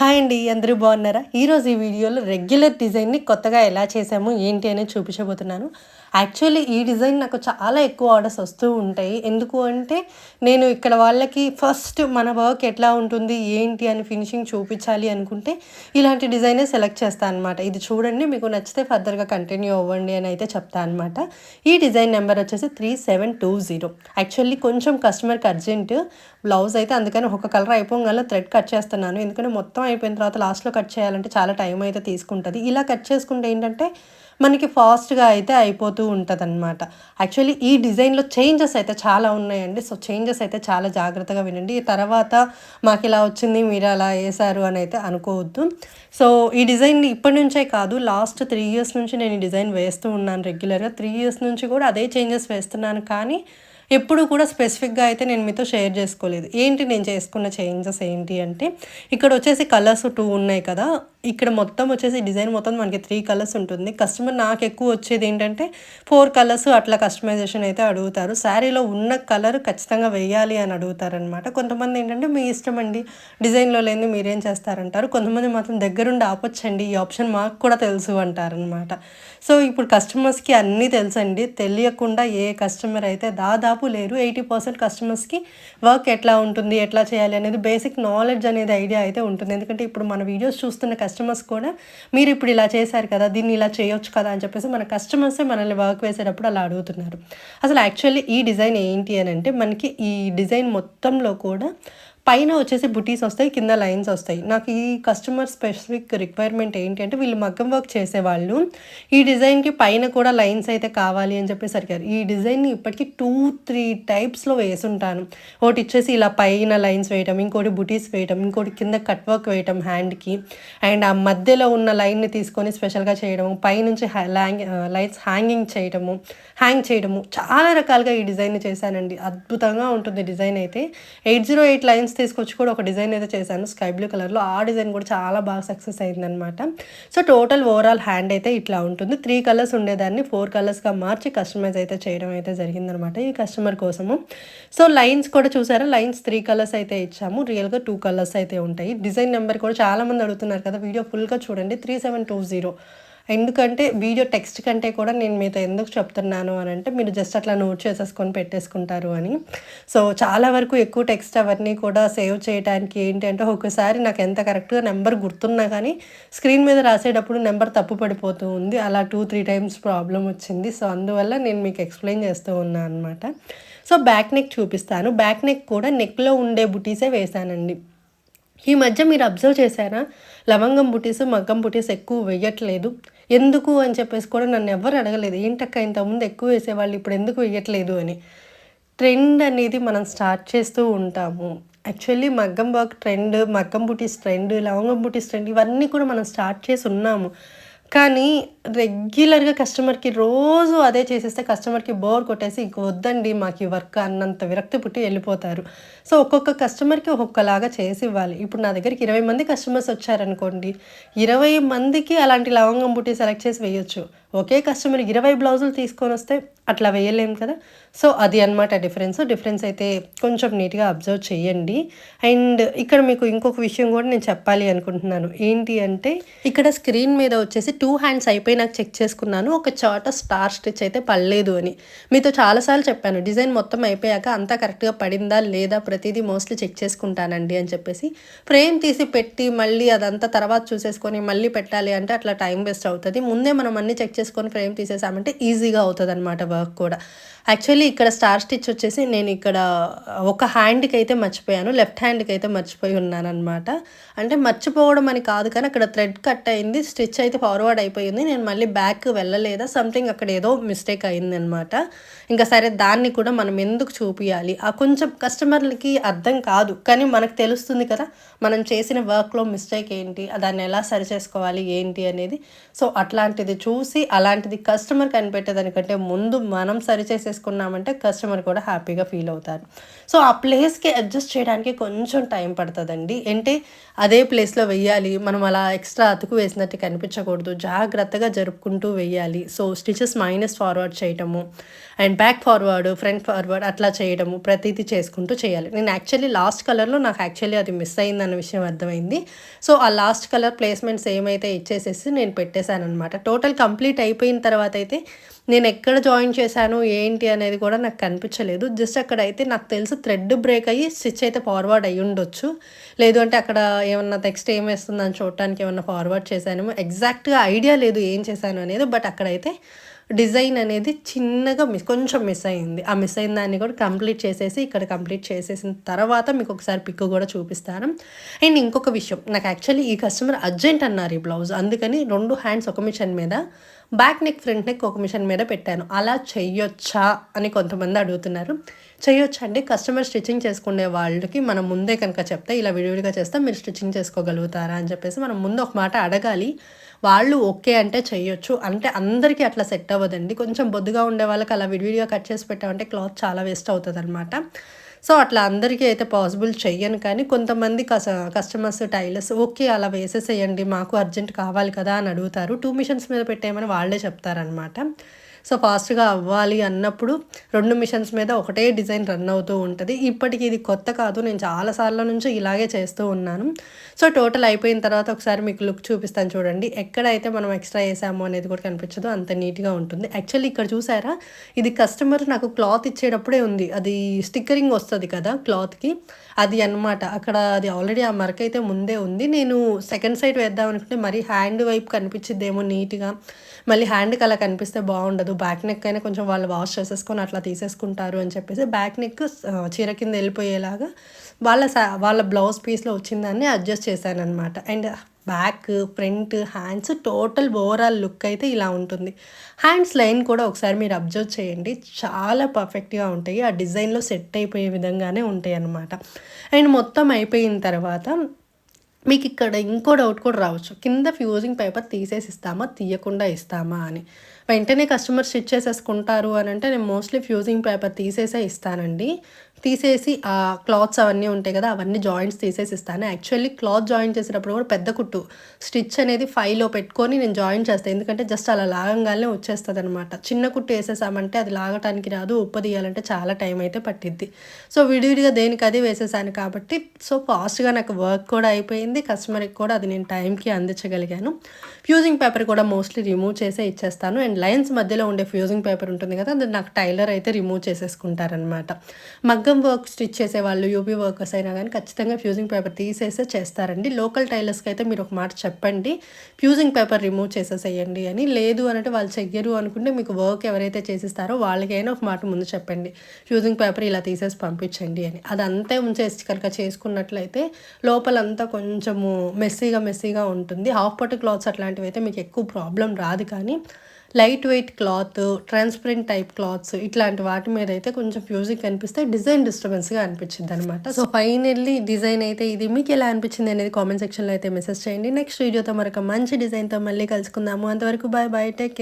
Hi అండి అందరూ బాగున్నారా? ఈరోజు ఈ వీడియోలో రెగ్యులర్ డిజైన్ని కొత్తగా ఎలా చేసాము ఏంటి అనేది చూపించబోతున్నాను. యాక్చువల్లీ ఈ డిజైన్ నాకు చాలా ఎక్కువ ఆర్డర్స్ వస్తూ ఉంటాయి. ఎందుకు అంటే నేను ఇక్కడ వాళ్ళకి ఫస్ట్ మన వర్క్ ఎట్లా ఉంటుంది ఏంటి అని ఫినిషింగ్ చూపించాలి అనుకుంటే ఇలాంటి డిజైనే సెలెక్ట్ చేస్తాను అనమాట ఇది చూడండి మీకు నచ్చితే ఫర్దర్గా కంటిన్యూ అవ్వండి అని అయితే చెప్తాను అనమాట ఈ డిజైన్ నెంబర్ వచ్చేసి three seven two zero actually కొంచెం కస్టమర్కి అర్జెంట్ బ్లౌజ్ అయితే అందుకని ఒక కలర్ అయిపోగానే థ్రెడ్ కట్ చేస్తున్నాను. ఎందుకంటే మొత్తం అయిపోయిన తర్వాత లాస్ట్లో కట్ చేయాలంటే చాలా టైం అయితే తీసుకుంటుంది. ఇలా కట్ చేసుకుంటే ఏంటంటే మనకి ఫాస్ట్గా అయితే అయిపోతూ ఉంటుంది అనమాట యాక్చువల్లీ ఈ డిజైన్లో చేంజెస్ అయితే చాలా ఉన్నాయండి. సో చేంజెస్ అయితే చాలా జాగ్రత్తగా వినండి. తర్వాత మాకు ఇలా వచ్చింది మీరు అలా వేసారు అని అయితే అనుకోవద్దు. సో ఈ డిజైన్ ఇప్పటి నుంచే కాదు లాస్ట్ త్రీ ఇయర్స్ నుంచి నేను ఈ డిజైన్ వేస్తూ ఉన్నాను రెగ్యులర్గా. త్రీ ఇయర్స్ నుంచి కూడా అదే చేంజెస్ వేస్తున్నాను. కానీ ఎప్పుడు కూడా స్పెసిఫిక్గా అయితే నేను మీతో షేర్ చేసుకోలేదు. ఏంటి నేను చేసుకున్న చేంజెస్ ఏంటి అంటే ఇక్కడ వచ్చేసి కలర్స్ టూ ఉన్నాయి కదా. ఇక్కడ మొత్తం వచ్చేసి డిజైన్ మొత్తం మనకి త్రీ కలర్స్ ఉంటుంది. కస్టమర్ నాకు ఎక్కువ వచ్చేది ఏంటంటే ఫోర్ కలర్స్ అట్లా కస్టమైజేషన్ అయితే అడుగుతారు. శారీలో ఉన్న కలర్ ఖచ్చితంగా వేయాలి అని అడుగుతారనమాట కొంతమంది ఏంటంటే మీ ఇష్టం అండి డిజైన్లో లేని మీరేం చేస్తారంటారు. కొంతమంది మాత్రం దగ్గరుండి ఆపొచ్చండి ఈ ఆప్షన్ మాకు కూడా తెలుసు అంటారనమాట సో ఇప్పుడు కస్టమర్స్కి అన్నీ తెలుసండి. తెలియకుండా ఏ కస్టమర్ అయితే దాదాపు లేరు. ఎయిటీ పర్సెంట్ కస్టమర్స్కి వర్క్ ఎట్లా ఉంటుంది ఎట్లా చేయాలి అనేది బేసిక్ నాలెడ్జ్ అనేది ఐడియా అయితే ఉంటుంది. ఎందుకంటే ఇప్పుడు మన వీడియోస్ చూస్తున్న కస్టమర్స్ కూడా మీరు ఇప్పుడు ఇలా చేశారు కదా దీన్ని ఇలా చేయొచ్చు కదా అని చెప్పేసి మన కస్టమర్సే మనల్ని వర్క్ వేసేటప్పుడు అలా అడుగుతున్నారు. అసలు యాక్చువల్లీ ఈ డిజైన్ ఏంటి అని అంటే మనకి ఈ డిజైన్ మొత్తంలో కూడా పైన వచ్చేసి బుటీస్ వస్తాయి కింద లైన్స్ వస్తాయి. నాకు ఈ కస్టమర్ స్పెసిఫిక్ రిక్వైర్మెంట్ ఏంటి అంటే వీళ్ళు మగ్గం వర్క్ చేసేవాళ్ళు ఈ డిజైన్కి పైన కూడా లైన్స్ అయితే కావాలి అని చెప్పేసి అడిగారు. ఈ డిజైన్ని ఇప్పటికీ టూ త్రీ టైప్స్లో వేసుంటాను. ఒకటి ఇచ్చేసి ఇలా పైన లైన్స్ వేయటం ఇంకోటి బుటీస్ వేయటం ఇంకోటి కింద కట్ వర్క్ వేయటం హ్యాండ్కి అండ్ ఆ మధ్యలో ఉన్న లైన్ని తీసుకొని స్పెషల్గా చేయడము పైనుంచి లైన్స్ హ్యాంగింగ్ చేయడము హ్యాంగ్ చేయడము. చాలా రకాలుగా ఈ డిజైన్ చేశానండి. అద్భుతంగా ఉంటుంది డిజైన్ అయితే. ఎయిట్ జీరో ఎయిట్ లైన్స్ తీసుకొచ్చి కూడా ఒక డిజైన్ అయితే చేశాను. స్కై బ్లూ కలర్లో ఆ డిజైన్ కూడా చాలా బాగా సక్సెస్ అయిందనమాట సో టోటల్ ఓవరాల్ హ్యాండ్ అయితే ఇట్లా ఉంటుంది. త్రీ కలర్స్ ఉండేదాన్ని. ఫోర్ కలర్స్గా మార్చి కస్టమైజ్ అయితే చేయడం అయితే జరిగిందనమాట ఈ కస్టమర్ కోసము. సో లైన్స్ కూడా చూసారా? లైన్స్ త్రీ కలర్స్ అయితే ఇచ్చాము. రియల్గా టూ కలర్స్ అయితే ఉంటాయి. డిజైన్ నెంబర్ కూడా చాలామంది అడుగుతున్నారు కదా. వీడియో ఫుల్గా చూడండి. Three seven two zero. ఎందుకంటే వీడియో టెక్స్ట్ కంటే కూడా నేను మీతో ఎందుకు చెప్తున్నాను అని అంటే మీరు జస్ట్ అట్లా నోట్ చేసేసుకొని పెట్టేసుకుంటారు అని. సో చాలా వరకు ఎక్కువ టెక్స్ట్ అవన్నీ కూడా సేవ్ చేయడానికి ఏంటి అంటే ఒకసారి నాకు ఎంత కరెక్ట్గా నెంబర్ గుర్తున్నా కానీ స్క్రీన్ మీద రాసేటప్పుడు నెంబర్ తప్పు పడిపోతూ ఉంది. అలా టూ త్రీ టైమ్స్ ప్రాబ్లం వచ్చింది. సో అందువల్ల నేను మీకు ఎక్స్ప్లెయిన్ చేస్తూ ఉన్నాను అనమాట సో బ్యాక్ నెక్ చూపిస్తాను. బ్యాక్ నెక్ కూడా నెక్లో ఉండే బుటీసే వేశానండి ఈ మధ్య మీరు అబ్జర్వ్ చేశారా? లవంగం బుటీస్ మగ్గం బుటీస్ ఎక్కువ వేయట్లేదు. ఎందుకు అని చెప్పేసి కూడా నన్ను ఎవ్వరు అడగలేదు. ఏంటక్క ఇంతకుముందు ఎక్కువ వేసేవాళ్ళు ఇప్పుడు ఎందుకు వేయట్లేదు అని. ట్రెండ్ అనేది మనం స్టార్ట్ చేస్తూ ఉంటాము. యాక్చువల్లీ మగ్గం వర్క్ ట్రెండ్ మగ్గం బుటీస్ ట్రెండ్ లవంగం బుటీస్ ట్రెండ్ ఇవన్నీ కూడా మనం స్టార్ట్ చేసి ఉన్నాము. కానీ రెగ్యులర్గా కస్టమర్కి రోజు అదే చేసేస్తే కస్టమర్కి బోర్ కొట్టేసి ఇంక వద్దండి మాకు ఈ వర్క్ అన్నంత విరక్తి పుట్టి వెళ్ళిపోతారు. సో ఒక్కొక్క కస్టమర్కి ఒక్కొక్కలాగా చేసి ఇవ్వాలి. ఇప్పుడు నా దగ్గరికి ఇరవై మంది కస్టమర్స్ వచ్చారనుకోండి ఇరవై మందికి అలాంటి లవంగం బుట్టి సెలెక్ట్ చేసి వేయొచ్చు. ఒకే కస్టమర్ ఇరవై బ్లౌజులు తీసుకొని వస్తే అట్లా వేయలేము కదా. సో అది అనమాట డిఫరెన్స్. డిఫరెన్స్ అయితే కొంచెం నీట్గా అబ్జర్వ్ చేయండి. అండ్ ఇక్కడ మీకు ఇంకొక విషయం కూడా నేను చెప్పాలి అనుకుంటున్నాను. ఏంటి అంటే ఇక్కడ స్క్రీన్ మీద వచ్చేసి టూ హ్యాండ్స్ అయిపోయి నాకు చెక్ చేసుకున్నాను. ఒక చోట స్టార్ స్టిచ్ అయితే పడలేదు అని. మీతో చాలాసార్లు చెప్పాను. డిజైన్ మొత్తం అయిపోయాక అంతా కరెక్ట్గా పడిందా లేదా ప్రతిదీ మోస్ట్లీ చెక్ చేసుకుంటానండి అని చెప్పేసి ఫ్రేమ్ తీసి పెట్టి మళ్ళీ అదంతా తర్వాత చూసేసుకొని మళ్ళీ పెట్టాలి అంటే అట్లా టైం వేస్ట్ అవుతుంది. ముందే మనం అన్ని చెక్ చేసుకొని ఫ్రేమ్ తీసేసామంటే ఈజీగా అవుతుంది అనమాట వర్క్ కూడా. యాక్చువల్లీ ఇక్కడ స్టార్ స్టిచ్ వచ్చేసి నేను ఇక్కడ ఒక హ్యాండ్కి అయితే మర్చిపోయాను లెఫ్ట్ హ్యాండ్కి అయితే మర్చిపోయి ఉన్నాను అనమాట అంటే మర్చిపోవడం అని కాదు కానీ అక్కడ థ్రెడ్ కట్ అయింది స్టిచ్ అయితే ఫార్వర్డ్ అయిపోయింది. నేను మళ్ళీ బ్యాక్ వెళ్ళలేదా సంథింగ్ అక్కడ ఏదో మిస్టేక్ అయింది అనమాట ఇంకా సరే దాన్ని కూడా మనం ఎందుకు చూపించాలి ఆ కొంచెం కస్టమర్లకి అర్థం కాదు కానీ మనకు తెలుస్తుంది కదా మనం చేసిన వర్క్లో మిస్టేక్ ఏంటి దాన్ని ఎలా సరి చేసుకోవాలి ఏంటి అనేది. సో అట్లాంటిది చూసి అలాంటిది కస్టమర్ కనిపెట్టేదానికంటే ముందు మనం సరి చేసేసుకున్నామంటే కస్టమర్ కూడా హ్యాపీగా ఫీల్ అవుతారు. సో ఆ ప్లేస్కి అడ్జస్ట్ చేయడానికి కొంచెం టైం పడుతుందండి. అంటే అదే ప్లేస్లో వెయ్యాలి మనం అలా ఎక్స్ట్రా అతుకు వేసినట్టు కనిపించకూడదు జాగ్రత్తగా జరుపుకుంటూ వెయ్యాలి. సో స్టిచెస్ మైనస్ ఫార్వర్డ్ చేయటము and back forward front forward అట్లా చేయడము ప్రతిదీ చేసుకుంటూ చేయాలి. నేను యాక్చువల్లీ లాస్ట్ కలర్లో నాకు యాక్చువల్లీ అది మిస్ అయిందన్న విషయం అర్థమైంది. సో ఆ లాస్ట్ కలర్ ప్లేస్మెంట్స్ ఏమైతే ఇచ్చేసేసి నేను పెట్టేశాను అనమాట టోటల్ కంప్లీట్ అయిపోయిన తర్వాత అయితే నేను ఎక్కడ జాయిన్ చేశాను ఏంటి అనేది కూడా నాకు కనిపించలేదు. జస్ట్ అక్కడ అయితే నాకు తెలుసు థ్రెడ్ బ్రేక్ అయ్యి స్టిచ్ అయితే ఫార్వర్డ్ అయ్యి ఉండొచ్చు. లేదు అంటే అక్కడ ఏమన్నా టెక్స్ట్ ఏం వేస్తుందని చూడటానికి ఏమన్నా ఫార్వర్డ్ చేశాను ఎగ్జాక్ట్గా ఐడియా లేదు ఏం చేశాను అనేది బట్ అక్కడైతే డిజైన్ అనేది చిన్నగా మిస్ కొంచెం మిస్ అయింది. ఆ మిస్ అయిన దాన్ని కూడా కంప్లీట్ చేసేసి ఇక్కడ కంప్లీట్ చేసేసిన తర్వాత మీకు ఒకసారి పిక్ కూడా చూపిస్తాను. అండ్ ఇంకొక విషయం నాకు యాక్చువల్లీ ఈ కస్టమర్ అర్జెంట్ అన్నారు ఈ బ్లౌజ్ అందుకని రెండు హ్యాండ్స్ ఒక మిషన్ మీద బ్యాక్ నెక్ ఫ్రంట్ నెక్ ఒక మిషన్ మీద పెట్టాను. అలా చెయ్యొచ్చా అని కొంతమంది అడుగుతున్నారు. చేయొచ్చా అండి? కస్టమర్ స్టిచ్చింగ్ చేసుకునే వాళ్ళకి మనం ముందే కనుక చెప్తే ఇలా విడివిడిగా చేస్తే మీరు స్టిచ్చింగ్ చేసుకోగలుగుతారా అని చెప్పేసి మనం ముందు ఒక మాట అడగాలి. వాళ్ళు ఓకే అంటే చేయొచ్చు అంటే అందరికీ అట్లా సెట్ అవ్వదండి. కొంచెం బొద్దుగా ఉండే వాళ్ళకి అలా విడివిడిగా కట్ చేసి పెట్టామంటే క్లాత్ చాలా వేస్ట్ అవుతుంది అనమాట సో అట్లా అందరికీ అయితే పాసిబుల్ చెయ్యను. కానీ కొంతమంది కస్ కస్టమర్స్ టైలర్స్ ఓకే అలా వేసేసేయండి మాకు అర్జెంట్ కావాలి కదా అని అడుగుతారు. టూ మిషన్స్ మీద పెట్టేయమని వాళ్ళే చెప్తారనమాట సో ఫాస్ట్గా అవ్వాలి అన్నప్పుడు రెండు మిషన్స్ మీద ఒకటే డిజైన్ రన్ అవుతూ ఉంటుంది. ఇప్పటికి ఇది కొత్త కాదు. నేను చాలా సార్ల నుంచి ఇలాగే చేస్తూ ఉన్నాను. సో టోటల్ అయిపోయిన తర్వాత ఒకసారి మీకు లుక్ చూపిస్తాను చూడండి. ఎక్కడైతే మనం ఎక్స్ట్రా వేసామో అనేది కూడా కనిపించదు. అంత నీట్గా ఉంటుంది. యాక్చువల్లీ ఇక్కడ చూసారా? ఇది కస్టమర్ నాకు క్లాత్ ఇచ్చేటప్పుడే ఉంది. అది స్టిక్కరింగ్ వస్తుంది కదా క్లాత్కి. అది అనమాట అక్కడ అది ఆల్రెడీ ఆ మరక అయితే ముందే ఉంది. నేను సెకండ్ సైడ్ వేద్దాం అనుకుంటే మరీ హ్యాండ్ వైపు కనిపించిద్దేమో నీట్గా. మళ్ళీ హ్యాండ్కి అలా కనిపిస్తే బాగుండదు. బ్యాక్ నెక్ అయినా కొంచెం వాళ్ళు వాష్ చేసేసుకొని అట్లా తీసేసుకుంటారు అని చెప్పేసి బ్యాక్ నెక్ చీర కింద వెళ్ళిపోయేలాగా వాళ్ళ వాళ్ళ బ్లౌజ్ పీస్లో వచ్చిందాన్ని అడ్జస్ట్ చేశాను అనమాట and back front hands total overall look అయితే ఇలా ఉంటుంది. హ్యాండ్స్ లైన్ కూడా ఒకసారి మీరు అబ్జర్వ్ చేయండి. చాలా పర్ఫెక్ట్గా ఉంటాయి. ఆ డిజైన్లో సెట్ అయిపోయే విధంగానే ఉంటాయి అన్నమాట అండ్ మొత్తం అయిపోయిన తర్వాత మీకు ఇక్కడ ఇంకో డౌట్ కూడా రావచ్చు. కింద ఫ్యూజింగ్ పేపర్ తీసేసి ఇస్తామా తీయకుండా ఇస్తామా అని. వెంటనే కస్టమర్ స్టిచ్ చేసేసుకుంటారు అని అంటే నేను మోస్ట్లీ ఫ్యూజింగ్ పేపర్ తీసేసే ఇస్తానండి. తీసేసి ఆ క్లాత్స్ అవన్నీ ఉంటాయి కదా అవన్నీ జాయింట్స్ తీసేసి ఇస్తాను. యాక్చువల్లీ క్లాత్ జాయిన్ చేసినప్పుడు కూడా పెద్ద కుట్టు స్టిచ్ అనేది ఫైవ్లో పెట్టుకొని నేను జాయిన్ చేస్తాను. ఎందుకంటే జస్ట్ అలా లాగంగానే వచ్చేస్తుంది అనమాట చిన్న కుట్టు వేసేసామంటే అది లాగటానికి రాదు ఉప్పు తీయాలంటే చాలా టైం అయితే పట్టిద్ది. సో విడివిడిగా దేనికి అది వేసేసాను కాబట్టి సో ఫాస్ట్గా నాకు వర్క్ కూడా అయిపోయింది. కస్టమర్కి కూడా అది నేను టైంకి అందించగలిగాను. ఫ్యూజింగ్ పేపర్ కూడా మోస్ట్లీ రిమూవ్ చేసే ఇచ్చేస్తాను. అండ్ లైన్స్ మధ్యలో ఉండే ఫ్యూజింగ్ పేపర్ ఉంటుంది కదా అది నాకు టైలర్ అయితే రిమూవ్ చేసేసుకుంటారనమాట మగ్గ వర్క్ స్టిచ్ చేసే వాళ్ళు యూపీ వర్కర్స్ అయినా కానీ ఖచ్చితంగా ఫ్యూజింగ్ పేపర్ తీసేసే చేస్తారండి. లోకల్ టైలర్స్కి అయితే మీరు ఒక మాట చెప్పండి ఫ్యూజింగ్ పేపర్ రిమూవ్ చేసేసేయండి అని. లేదు అంటే వాళ్ళు చెయ్యరు అనుకుంటే మీకు వర్క్ ఎవరైతే చేసిస్తారో వాళ్ళకైనా ఒక మాట ముందు చెప్పండి ఫ్యూజింగ్ పేపర్ ఇలా తీసేసి పంపించండి అని. అది అంతే ఉంచేసి కనుక చేసుకున్నట్లయితే లోపలంతా కొంచెము మెస్సీగా మెస్సీగా ఉంటుంది. హాఫ్ పట్టు క్లాత్స్ అట్లాంటివి అయితే మీకు ఎక్కువ ప్రాబ్లం రాదు కానీ light weight cloth transparent type cloths ఇట్లాంటి వాటి మీద అయితే కొంచెం ఫ్యూజింగ్ కనిపిస్తే డిజైన్ డిస్టర్బెన్స్గా అనిపించింది అనమాట సో ఫైనల్లీ డిజైన్ అయితే ఇది. మీకు ఎలా అనిపించింది అనేది కామెంట్ సెక్షన్లో అయితే మెసేజ్ చేయండి. నెక్స్ట్ వీడియోతో మరొక మంచి డిజైన్తో మళ్ళీ కలుసుకుందాము. అంతవరకు బాయ్ బాయ్ టేక్